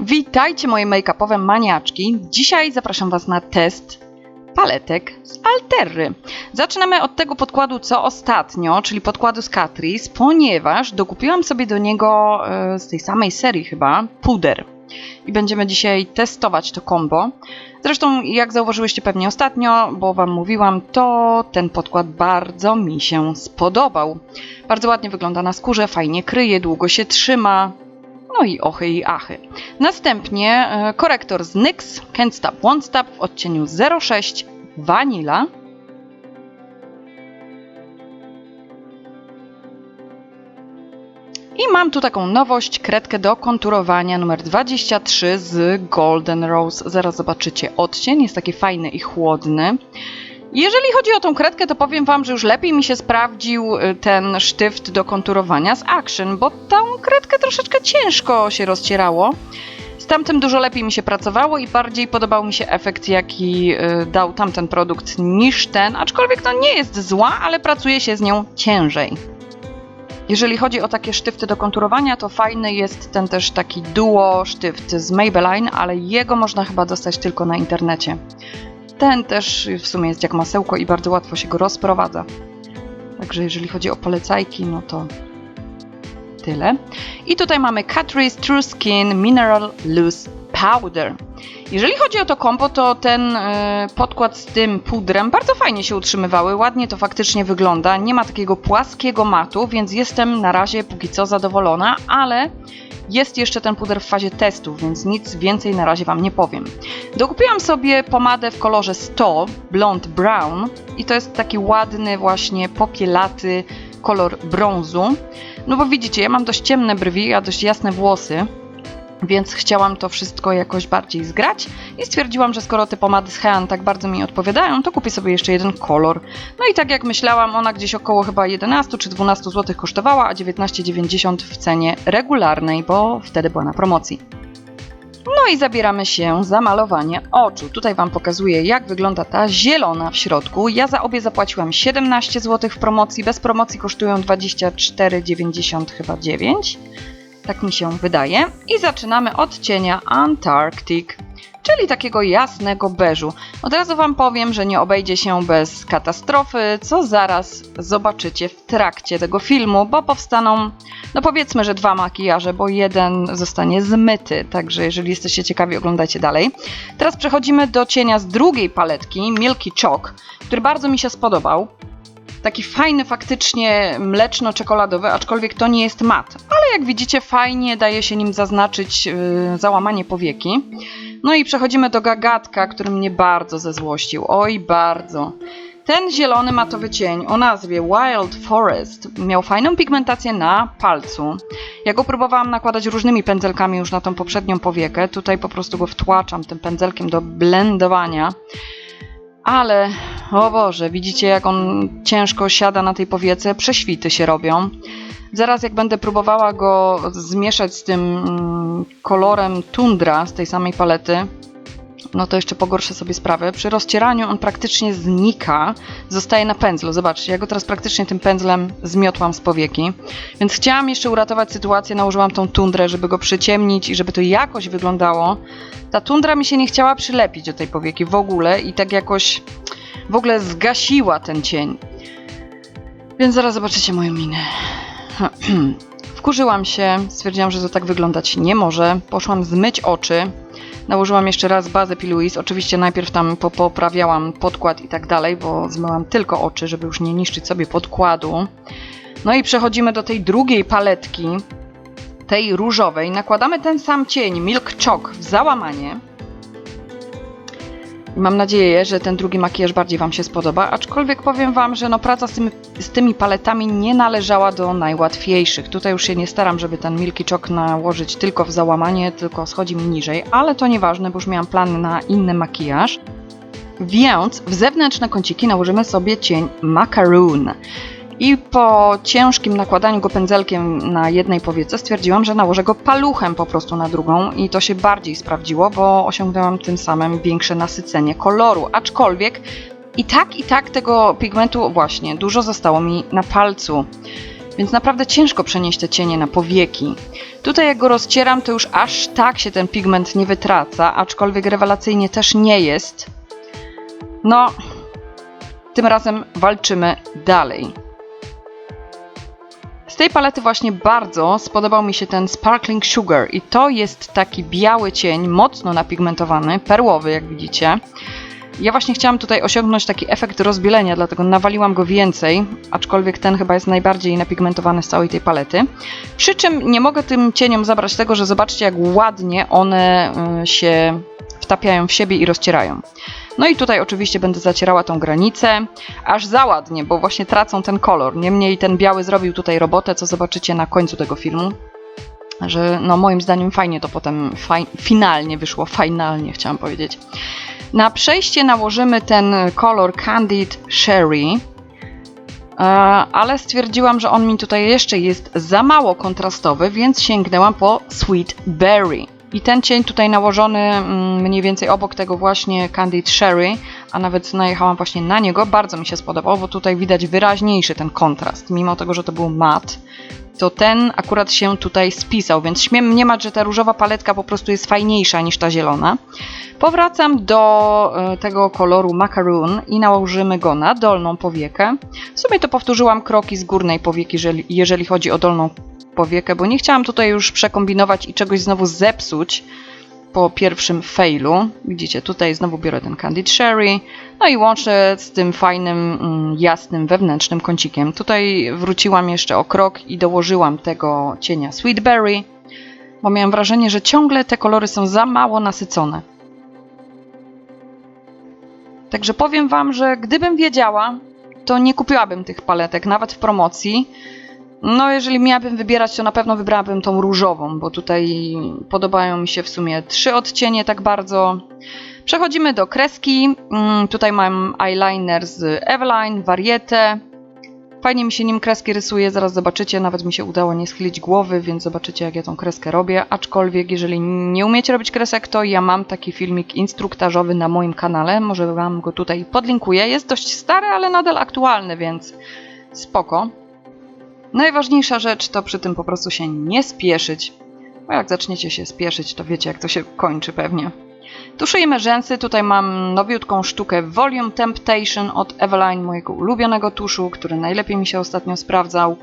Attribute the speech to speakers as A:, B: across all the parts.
A: Witajcie moje make-upowe maniaczki. Dzisiaj zapraszam Was na test paletek z Alterry. Zaczynamy od tego podkładu co ostatnio, czyli podkładu z Catrice, ponieważ dokupiłam sobie do niego e, z tej samej serii chyba puder. I będziemy dzisiaj testować to combo. Zresztą, jak zauważyłyście pewnie ostatnio, bo Wam mówiłam, to ten podkład bardzo mi się spodobał. Bardzo ładnie wygląda na skórze, fajnie kryje, długo się trzyma. No i ochy i achy. Następnie e, korektor z NYX Can't Stop Won't Stop w odcieniu 06 Vanilla. I mam tu taką nowość, kredkę do konturowania numer 23 z Golden Rose. Zaraz zobaczycie odcień, jest taki fajny i chłodny. Jeżeli chodzi o tą kredkę, to powiem Wam, że już lepiej mi się sprawdził y, ten sztyft do konturowania z Action, bo tą kredkę troszeczkę ciężko się rozcierało. Z tamtym dużo lepiej mi się pracowało i bardziej podobał mi się efekt, jaki y, dał tamten produkt niż ten, aczkolwiek to nie jest zła, ale pracuje się z nią ciężej. Jeżeli chodzi o takie sztyfty do konturowania, to fajny jest ten też taki duo sztyft z Maybelline, ale jego można chyba dostać tylko na internecie. Ten też w sumie jest jak masełko i bardzo łatwo się go rozprowadza. Także jeżeli chodzi o polecajki, no to tyle. I tutaj mamy Catrice True Skin Mineral Loose Powder. Jeżeli chodzi o to kombo, to ten y, podkład z tym pudrem bardzo fajnie się utrzymywały, ładnie to faktycznie wygląda. Nie ma takiego płaskiego matu, więc jestem na razie póki co zadowolona, ale jest jeszcze ten puder w fazie testów, więc nic więcej na razie Wam nie powiem. Dokupiłam sobie pomadę w kolorze 100 Blonde Brown i to jest taki ładny właśnie popielaty kolor brązu. No bo widzicie, ja mam dość ciemne brwi, a dość jasne włosy, więc chciałam to wszystko jakoś bardziej zgrać i stwierdziłam, że skoro te pomady z Hean tak bardzo mi odpowiadają, to kupię sobie jeszcze jeden kolor. No i tak jak myślałam, ona gdzieś około chyba 11 czy 12 zł kosztowała, a 19,90 w cenie regularnej, bo wtedy była na promocji. No i zabieramy się za malowanie oczu. Tutaj Wam pokazuję, jak wygląda ta zielona w środku. Ja za obie zapłaciłam 17 zł w promocji, bez promocji kosztują 24,90 chyba 9. Tak mi się wydaje. I zaczynamy od cienia Antarctic, czyli takiego jasnego beżu. Od razu Wam powiem, że nie obejdzie się bez katastrofy, co zaraz zobaczycie w trakcie tego filmu, bo powstaną, no powiedzmy, że dwa makijaże, bo jeden zostanie zmyty. Także jeżeli jesteście ciekawi, oglądajcie dalej. Teraz przechodzimy do cienia z drugiej paletki, Milky Chalk, który bardzo mi się spodobał taki fajny, faktycznie mleczno-czekoladowy, aczkolwiek to nie jest mat. Ale jak widzicie, fajnie daje się nim zaznaczyć yy, załamanie powieki. No i przechodzimy do gagatka, który mnie bardzo zezłościł. Oj, bardzo. Ten zielony matowy cień o nazwie Wild Forest miał fajną pigmentację na palcu. Ja go próbowałam nakładać różnymi pędzelkami już na tą poprzednią powiekę. Tutaj po prostu go wtłaczam tym pędzelkiem do blendowania. Ale, o Boże, widzicie jak on ciężko siada na tej powiece, prześwity się robią. Zaraz jak będę próbowała go zmieszać z tym mm, kolorem tundra z tej samej palety, no to jeszcze pogorszę sobie sprawę. Przy rozcieraniu on praktycznie znika, zostaje na pędzlu. Zobaczcie, ja go teraz praktycznie tym pędzlem zmiotłam z powieki. Więc chciałam jeszcze uratować sytuację, nałożyłam tą tundrę, żeby go przyciemnić i żeby to jakoś wyglądało. Ta tundra mi się nie chciała przylepić do tej powieki w ogóle i tak jakoś w ogóle zgasiła ten cień. Więc zaraz zobaczycie moją minę. Wkurzyłam się, stwierdziłam, że to tak wyglądać nie może. Poszłam zmyć oczy. Nałożyłam jeszcze raz bazę P. Louise. Oczywiście najpierw tam poprawiałam podkład i tak dalej, bo zmyłam tylko oczy, żeby już nie niszczyć sobie podkładu. No i przechodzimy do tej drugiej paletki, tej różowej. Nakładamy ten sam cień Milk Chalk w załamanie. Mam nadzieję, że ten drugi makijaż bardziej Wam się spodoba, aczkolwiek powiem Wam, że no praca z tymi, z tymi paletami nie należała do najłatwiejszych. Tutaj już się nie staram, żeby ten Milky Chalk nałożyć tylko w załamanie, tylko schodzi mi niżej, ale to nieważne, bo już miałam plany na inny makijaż. Więc w zewnętrzne kąciki nałożymy sobie cień Macaroon. I po ciężkim nakładaniu go pędzelkiem na jednej powiece stwierdziłam, że nałożę go paluchem po prostu na drugą i to się bardziej sprawdziło, bo osiągnęłam tym samym większe nasycenie koloru. Aczkolwiek i tak, i tak tego pigmentu właśnie dużo zostało mi na palcu. więc naprawdę ciężko przenieść te cienie na powieki. Tutaj jak go rozcieram, to już aż tak się ten pigment nie wytraca, aczkolwiek rewelacyjnie też nie jest. No, tym razem walczymy dalej. Tej palety właśnie bardzo spodobał mi się ten Sparkling Sugar i to jest taki biały cień, mocno napigmentowany, perłowy jak widzicie. Ja właśnie chciałam tutaj osiągnąć taki efekt rozbielenia, dlatego nawaliłam go więcej, aczkolwiek ten chyba jest najbardziej napigmentowany z całej tej palety. Przy czym nie mogę tym cieniom zabrać tego, że zobaczcie jak ładnie one y, się wtapiają w siebie i rozcierają. No i tutaj oczywiście będę zacierała tą granicę, aż za ładnie, bo właśnie tracą ten kolor. Niemniej ten biały zrobił tutaj robotę, co zobaczycie na końcu tego filmu. Że no moim zdaniem fajnie to potem faj, finalnie wyszło, finalnie chciałam powiedzieć. Na przejście nałożymy ten kolor Candid Sherry, e, ale stwierdziłam, że on mi tutaj jeszcze jest za mało kontrastowy, więc sięgnęłam po Sweet Berry. I ten cień tutaj nałożony mm, mniej więcej obok tego właśnie Candid Sherry, a nawet najechałam właśnie na niego, bardzo mi się spodobał, bo tutaj widać wyraźniejszy ten kontrast. Mimo tego, że to był mat, to ten akurat się tutaj spisał, więc śmiem mniemać, że ta różowa paletka po prostu jest fajniejsza niż ta zielona. Powracam do e, tego koloru macaroon i nałożymy go na dolną powiekę. W sumie to powtórzyłam kroki z górnej powieki, jeżeli, jeżeli chodzi o dolną powiekę, bo nie chciałam tutaj już przekombinować i czegoś znowu zepsuć po pierwszym failu. Widzicie, tutaj znowu biorę ten Candid Sherry, no i łączę z tym fajnym, mm, jasnym, wewnętrznym kącikiem. Tutaj wróciłam jeszcze o krok i dołożyłam tego cienia Sweet Berry, bo miałam wrażenie, że ciągle te kolory są za mało nasycone. Także powiem Wam, że gdybym wiedziała, to nie kupiłabym tych paletek, nawet w promocji. No, jeżeli miałabym wybierać, to na pewno wybrałabym tą różową, bo tutaj podobają mi się w sumie trzy odcienie tak bardzo. Przechodzimy do kreski. Mm, Tutaj mam eyeliner z Eveline, Varietę. Fajnie mi się nim kreski rysuje, zaraz zobaczycie. Nawet mi się udało nie schylić głowy, więc zobaczycie, jak ja tą kreskę robię. Aczkolwiek, jeżeli nie umiecie robić kresek, to ja mam taki filmik instruktażowy na moim kanale. Może Wam go tutaj podlinkuję. Jest dość stary, ale nadal aktualny, więc spoko. Najważniejsza rzecz to przy tym po prostu się nie spieszyć. Bo jak zaczniecie się spieszyć, to wiecie, jak to się kończy pewnie. Tuszujemy rzęsy. Tutaj mam nowiutką sztukę Volume Temptation od Eveline, mojego ulubionego tuszu, który najlepiej mi się ostatnio sprawdzał.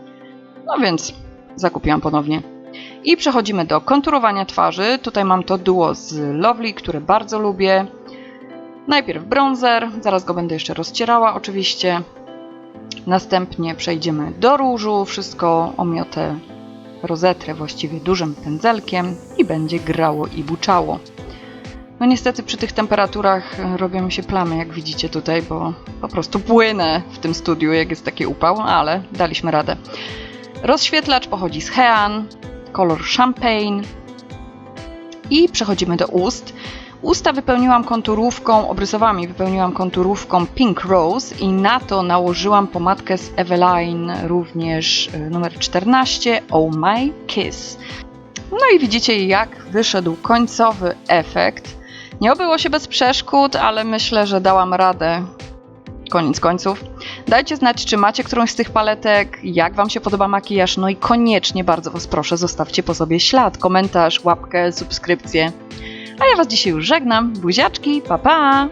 A: No więc zakupiłam ponownie. I przechodzimy do konturowania twarzy. Tutaj mam to duo z Lovely, które bardzo lubię. Najpierw bronzer, zaraz go będę jeszcze rozcierała oczywiście. Następnie przejdziemy do różu, wszystko omiotę, rozetrę właściwie dużym pędzelkiem i będzie grało i buczało. No niestety przy tych temperaturach e, robią się plamy, jak widzicie tutaj, bo po prostu płynę w tym studiu, jak jest taki upał, ale daliśmy radę. Rozświetlacz pochodzi z Hean, kolor champagne i przechodzimy do ust. Usta wypełniłam konturówką, obrysowami wypełniłam konturówką Pink Rose i na to nałożyłam pomadkę z Eveline, również y, numer 14, Oh My Kiss. No i widzicie jak wyszedł końcowy efekt. Nie obyło się bez przeszkód, ale myślę, że dałam radę. Koniec końców. Dajcie znać, czy macie którąś z tych paletek, jak Wam się podoba makijaż, no i koniecznie bardzo Was proszę, zostawcie po sobie ślad, komentarz, łapkę, subskrypcję. A ja Was dzisiaj już żegnam. Buziaczki, pa pa!